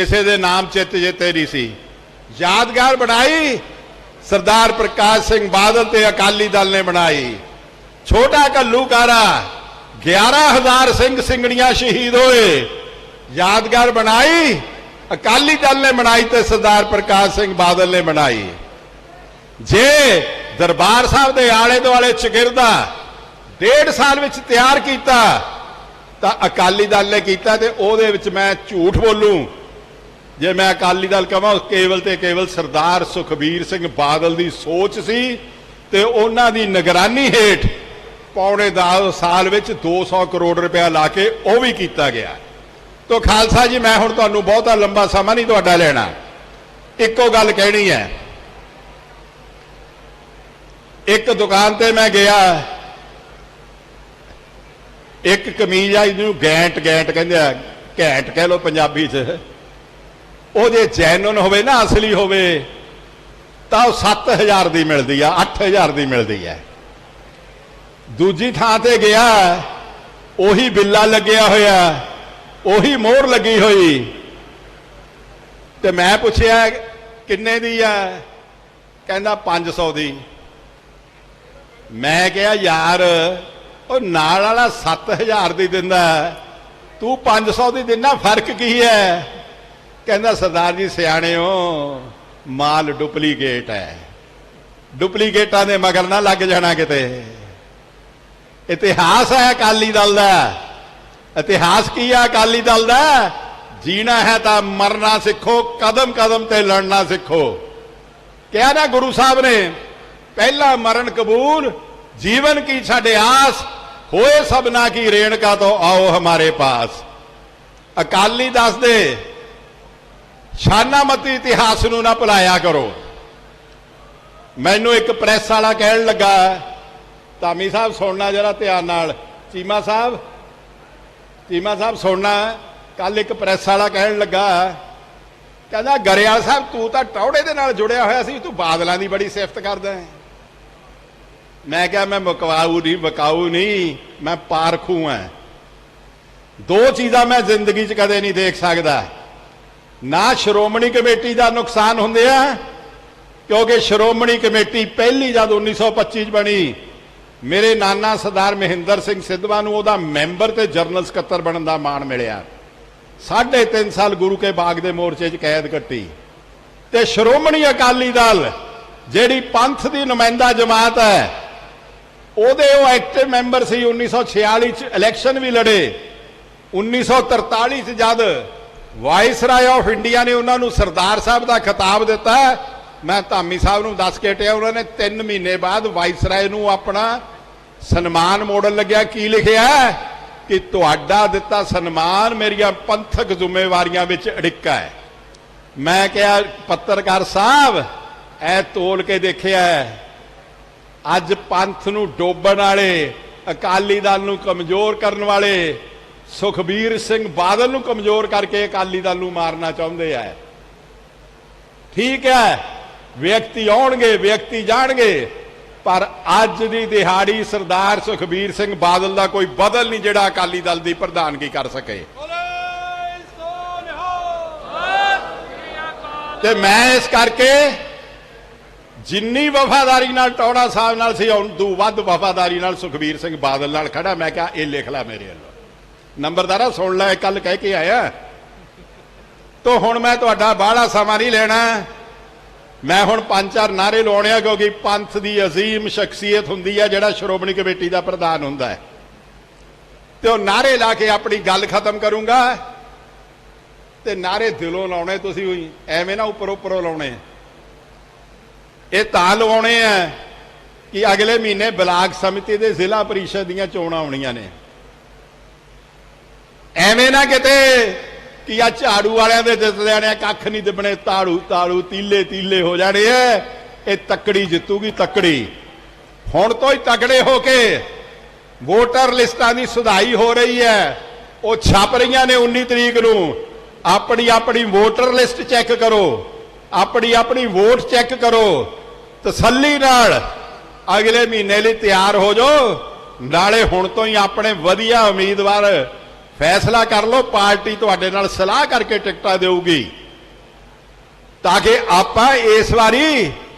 ਕਿਸੇ ਦੇ ਨਾਮ ਚਿੱਤ ਜਿੱਤੇ ਨਹੀਂ ਸੀ। ਯਾਦਗਾਰ ਬਣਾਈ। ਸਰਦਾਰ ਪ੍ਰਕਾਸ਼ ਸਿੰਘ ਬਾਦਲ ਤੇ ਅਕਾਲੀ ਦਲ ਨੇ ਬਣਾਈ। ਛੋਟਾ ਕੱਲੂਕਾਰਾ 11000 ਸਿੰਘ ਸਿੰਘਣੀਆਂ ਸ਼ਹੀਦ ਹੋਏ। ਯਾਦਗਾਰ ਬਣਾਈ। ਅਕਾਲੀ ਦਲ ਨੇ ਬਣਾਈ ਤੇ ਸਰਦਾਰ ਪ੍ਰਕਾਸ਼ ਸਿੰਘ ਬਾਦਲ ਨੇ ਬਣਾਈ। ਜੇ ਦਰਬਾਰ ਸਾਹਿਬ ਦੇ ਆਲੇ ਦੁਆਲੇ ਚਗਿਰਦਾ ਡੇਢ ਸਾਲ ਵਿੱਚ ਤਿਆਰ ਕੀਤਾ, ਤਾਂ ਅਕਾਲੀ ਦਲ ਨੇ ਕੀਤਾ ਤੇ ਉਹਦੇ ਵਿੱਚ ਮੈਂ ਝੂਠ ਬੋਲੂੰ। ਜੇ ਮੈਂ ਅਕਾਲੀ ਦਲ ਕਹਾਂ, ਉਹ ਕੇਵਲ ਤੇ ਕੇਵਲ ਸਰਦਾਰ ਸੁਖਬੀਰ ਸਿੰਘ ਬਾਦਲ ਦੀ ਸੋਚ ਸੀ ਤੇ ਉਹਨਾਂ ਦੀ ਨਿਗਰਾਨੀ ਹੇਠ ਪੌਣੇ 10 ਸਾਲ ਵਿੱਚ 200 ਕਰੋੜ ਰੁਪਇਆ ਲਾ ਕੇ ਉਹ ਵੀ ਕੀਤਾ ਗਿਆ। ਤੋ ਖਾਲਸਾ ਜੀ, ਮੈਂ ਹੁਣ ਤੁਹਾਨੂੰ ਬਹੁਤਾ ਲੰਬਾ ਸਮਾਂ ਨਹੀਂ ਤੁਹਾਡਾ ਲੈਣਾ। ਇੱਕੋ ਗੱਲ ਕਹਿਣੀ ਹੈ। ਇੱਕ ਦੁਕਾਨ ਤੇ ਮੈਂ ਗਿਆ। ਇੱਕ ਕਮੀਜ਼ ਆ, ਇਹਨੂੰ ਗੈਂਟ ਗੈਂਟ ਕਹਿੰਦੇ ਆ। ਘੈਂਟ ਕਹਿ ਲੋ ਪੰਜਾਬੀ 'ਚ। ਉਹ ਜੇ ਜੈਨੂਨ ਹੋਵੇ, ਨਾ ਅਸਲੀ ਹੋਵੇ, ਤਾਂ ਉਹ 7000 ਦੀ ਮਿਲਦੀ ਆ 8000 ਦੀ ਮਿਲਦੀ ਹੈ ਦੂਜੀ ਥਾਂ ਤੇ ਗਿਆ, ਉਹੀ ਬਿੱਲਾ ਲੱਗਿਆ ਹੋਇਆ, ਉਹੀ ਮੋਹਰ ਲੱਗੀ ਹੋਈ। ਤੇ ਮੈਂ ਪੁੱਛਿਆ, ਕਿੰਨੇ ਦੀ ਆ? ਕਹਿੰਦਾ 500 ਦੀ। ਮੈਂ ਕਿਹਾ, ਯਾਰ, ਉਹ ਨਾਲ ਵਾਲਾ 7000 ਦੀ ਦਿੰਦਾ, ਤੂੰ 500 ਦੀ ਦਿੰਦਾ, ਫ਼ਰਕ ਕੀ ਹੈ? ਕਹਿੰਦਾ, ਸਰਦਾਰ ਜੀ, ਸਿਆਣਿਓ, ਮਾਲ ਡੁਪਲੀਕੇਟ ਹੈ। ਡੁਪਲੀਕੇਟਾਂ ਦੇ ਮਗਰ ਨਾ ਲੱਗ ਜਾਣਾ ਕਿਤੇ। ਇਤਿਹਾਸ ਹੈ ਅਕਾਲੀ ਦਲ ਦਾ। ਇਤਿਹਾਸ ਕੀ ਹੈ ਅਕਾਲੀ ਦਲ ਦਾ? ਜੀਣਾ ਹੈ ਤਾਂ ਮਰਨਾ ਸਿੱਖੋ, ਕਦਮ ਕਦਮ ਤੇ ਲੜਨਾ ਸਿੱਖੋ। ਕਿਹਾ ਨਾ ਗੁਰੂ ਸਾਹਿਬ ਨੇ, ਪਹਿਲਾ ਮਰਨ ਕਬੂਲ, ਜੀਵਨ ਕੀ ਛੱਡ ਆਸ, ਹੋਏ ਸਭਨਾ ਕੀ ਰੇਣਕਾ ਤੋਂ ਆਓ ਹਮਾਰੇ ਪਾਸ। ਅਕਾਲੀ ਦੱਸਦੇ ਸ਼ਾਨਾਮਤੀ ਇਤਿਹਾਸ ਨੂੰ ਨਾ ਭੁਲਾਇਆ ਕਰੋ। ਮੈਨੂੰ ਇੱਕ ਪ੍ਰੈਸ ਵਾਲਾ ਕਹਿਣ ਲੱਗਾ, ਧਾਮੀ ਸਾਹਿਬ ਸੁਣਨਾ ਜਰਾ ਧਿਆਨ ਨਾਲ। ਚੀਮਾ ਸਾਹਿਬ ਚੀਮਾ ਸਾਹਿਬ ਸੁਣਨਾ। ਕੱਲ ਇੱਕ ਪ੍ਰੈਸ ਵਾਲਾ ਕਹਿਣ ਲੱਗਾ, ਕਹਿੰਦਾ ਗਰਿਆ ਸਾਹਿਬ, ਤੂੰ ਤਾਂ ਟੌੜੇ ਦੇ ਨਾਲ ਜੁੜਿਆ ਹੋਇਆ ਸੀ, ਤੂੰ ਬਾਦਲਾਂ ਦੀ ਬੜੀ ਸਿਫਤ ਕਰਦਾ ਹੈ। ਮੈਂ ਕਿਹਾ, ਮੈਂ ਮੁਕਵਾਊ ਨਹੀਂ ਬਕਾਊ ਨਹੀਂ, ਮੈਂ ਪਾਰਖੂ ਹਾਂ। ਦੋ ਚੀਜ਼ਾਂ ਮੈਂ ਜ਼ਿੰਦਗੀ 'ਚ ਕਦੇ ਨਹੀਂ ਦੇਖ ਸਕਦਾ। ਨਾ ਸ਼੍ਰੋਮਣੀ ਕਮੇਟੀ ਦਾ ਨੁਕਸਾਨ ਹੁੰਦੇ ਆ, ਕਿਉਂਕਿ ਸ਼੍ਰੋਮਣੀ ਕਮੇਟੀ ਪਹਿਲੀ ਜਦ 1925 ਚ ਬਣੀ, ਮੇਰੇ ਨਾਨਾ ਸਰਦਾਰ ਮਹਿੰਦਰ ਸਿੰਘ ਸਿੱਧਵਾ ਨੂੰ ਉਹਦਾ ਮੈਂਬਰ ਤੇ ਜਰਨਲ ਸਕੱਤਰ ਬਣਨ ਦਾ ਮਾਣ ਮਿਲਿਆ। ਸਾਢੇ ਤਿੰਨ ਸਾਲ ਗੁਰੂ ਕੇ ਬਾਗ ਦੇ ਮੋਰਚੇ 'ਚ ਕੈਦ ਕੱਟੀ। ਤੇ ਸ਼੍ਰੋਮਣੀ ਅਕਾਲੀ ਦਲ, ਜਿਹੜੀ ਪੰਥ ਦੀ ਨੁਮਾਇੰਦਾ ਜਮਾਤ ਹੈ, ਉਹਦੇ ਉਹ ਐਕਟਿਵ ਮੈਂਬਰ ਸੀ 1946 ਚ ਇਲੈਕਸ਼ਨ ਵੀ ਲੜੇ। 1943 ਚ ਜਦ ਵਾਇਸਰਾਏ ਆਫ ਇੰਡੀਆ ਨੇ ਉਹਨਾਂ ਨੂੰ ਸਰਦਾਰ ਸਾਹਿਬ ਦਾ ਖਿਤਾਬ ਦਿੱਤਾ ਮੈਂ ਧਾਮੀ ਸਾਹਿਬ ਨੂੰ ਦੱਸ ਕੇ ਟਿਆ ਉਹਨਾਂ ਨੇ 3 ਮਹੀਨੇ ਬਾਅਦ ਵਾਇਸਰਾਏ ਨੂੰ ਆਪਣਾ ਸਨਮਾਨ ਮੋੜਨ ਲੱਗਿਆ। ਕੀ ਲਿਖਿਆ ਕਿ ਤੁਹਾਡਾ ਦਿੱਤਾ ਸਨਮਾਨ ਮੇਰੀਆਂ ਪੰਥਕ ਜ਼ਿੰਮੇਵਾਰੀਆਂ ਵਿੱਚ ਅੜਿੱਕਾ ਹੈ। ਮੈਂ ਕਿਹਾ, ਪੱਤਰਕਾਰ ਸਾਹਿਬ ਐ ਤੋਲ ਕੇ ਦੇਖਿਆ ਅੱਜ ਪੰਥ ਨੂੰ ਡੋਬਣ ਵਾਲੇ, ਅਕਾਲੀ ਦਲ ਨੂੰ ਕਮਜ਼ੋਰ ਕਰਨ ਵਾਲੇ ਸੁਖਬੀਰ ਸਿੰਘ ਬਾਦਲ ਨੂੰ ਕਮਜ਼ੋਰ ਕਰਕੇ ਅਕਾਲੀ ਦਲ ਨੂੰ ਮਾਰਨਾ ਚਾਹੁੰਦੇ ਆ। ਠੀਕ ਹੈ, ਵਿਅਕਤੀ ਆਉਣਗੇ, ਵਿਅਕਤੀ ਜਾਣਗੇ, ਪਰ ਅੱਜ ਦੀ ਦਿਹਾੜੀ ਸਰਦਾਰ ਸੁਖਬੀਰ ਸਿੰਘ ਬਾਦਲ ਦਾ ਕੋਈ ਬਦਲ ਨਹੀਂ ਜਿਹੜਾ ਅਕਾਲੀ ਦਲ ਦੀ ਪ੍ਰਧਾਨਗੀ ਕਰ ਸਕੇ। ਤੇ ਮੈਂ ਇਸ ਕਰਕੇ ਜਿੰਨੀ ਵਫਾਦਾਰੀ ਨਾਲ ਟੌੜਾ ਸਾਹਿਬ ਨਾਲ ਸੀ ਉਦੋਂ ਵੱਧ ਵਫਾਦਾਰੀ ਨਾਲ ਸੁਖਬੀਰ ਸਿੰਘ ਬਾਦਲ ਨਾਲ ਖੜਾ। ਮੈਂ ਕਿਹਾ, ਇਹ ਲਿਖ ਲੈ ਮੇਰੇ ਵੱਲੋਂ। ਨੰਬਰਦਾਰਾ, ਸੁਣ ਲੈ ਕੱਲ ਕਹਿ ਕੇ ਆਇਆ। ਤੋ ਹੁਣ ਮੈਂ ਤੁਹਾਡਾ ਬਾਹਲਾ ਸਮਾਂ ਨਹੀਂ ਲੈਣਾ। ਮੈਂ ਹੁਣ ਪੰਜ ਚਾਰ ਨਾਰੇ ਲਾਉਣੇ ਆ, ਕਿਉਂਕਿ ਪੰਥ ਦੀ ਅਜ਼ੀਮ ਸ਼ਖਸੀਅਤ ਹੁੰਦੀ ਹੈ ਜਿਹੜਾ ਸ਼੍ਰੋਮਣੀ ਕਮੇਟੀ ਦਾ ਪ੍ਰਧਾਨ ਹੁੰਦਾ ਹੈ। ਤੇ ਉਹ ਨਾਰੇ ਲਾ ਕੇ ਆਪਣੀ ਗੱਲ ਖਤਮ ਕਰੂੰਗਾ। ਤੇ ਨਾਰੇ ਦਿਲੋਂ ਲਾਉਣੇ, ਤੁਸੀਂ ਹੋਈ ਐਵੇਂ ਨਾ ਉੱਪਰ ਉੱਪਰੋਂ ਲਾਉਣੇ। ਇਹ ਤਾਂ ਲਵਾਉਣੇ ਆ ਕਿ ਅਗਲੇ ਮਹੀਨੇ ਬਲਾਕ ਸਮਿਤੀ ਦੇ ਜ਼ਿਲ੍ਹਾ ਪਰਿਸ਼ਦ ਦੀਆਂ ਚੋਣਾਂ ਆਉਣੀਆਂ ਨੇ। ਐਵੇਂ ਨਾ ਕਿਤੇ ਕਿ ਆ ਝਾੜੂ ਵਾਲਿਆਂ ਦੇ ਜਿੱਤ ਜਾਣੇ ਕੱਖ ਨਹੀਂ ਦਿਬਣੇ, ਤਾੜੂ ਤਾੜੂ, ਤੀਲੇ ਤੀਲੇ ਹੋ ਜਾਣੇ ਐ। ਇਹ ਤੱਕੜੀ ਜਿੱਤੂਗੀ ਤੱਕੜੀ। ਹੁਣ ਤੋਂ ਹੀ ਤਕੜੇ ਹੋ ਕੇ ਵੋਟਰ ਲਿਸਟਾਂ ਦੀ ਸੁਧਾਈ ਹੋ ਰਹੀ ਹੈ ਉਹ ਛਪ ਰਹੀਆਂ ਨੇ 19 ਤਰੀਕ ਨੂੰ। ਆਪਣੀ ਆਪਣੀ ਵੋਟਰ ਲਿਸਟ ਚੈੱਕ ਕਰੋ। ਆਪਣੀ ਆਪਣੀ ਵੋਟ ਚੈੱਕ ਕਰੋ। ਤਸੱਲੀ ਨਾਲ ਅਗਲੇ ਮਹੀਨੇ ਲਈ ਤਿਆਰ ਹੋ ਜਾਓ। ਨਾਲੇ ਹੁਣ ਤੋਂ ਹੀ ਆਪਣੇ ਵਧੀਆ ਉਮੀਦਵਾਰ ਫੈਸਲਾ ਕਰ ਲਓ, ਪਾਰਟੀ ਤੁਹਾਡੇ ਨਾਲ ਸਲਾਹ ਕਰਕੇ ਟਿਕਟਾਂ ਦੇਊਗੀ। ਤਾਂ ਕਿ ਆਪਾਂ ਇਸ ਵਾਰੀ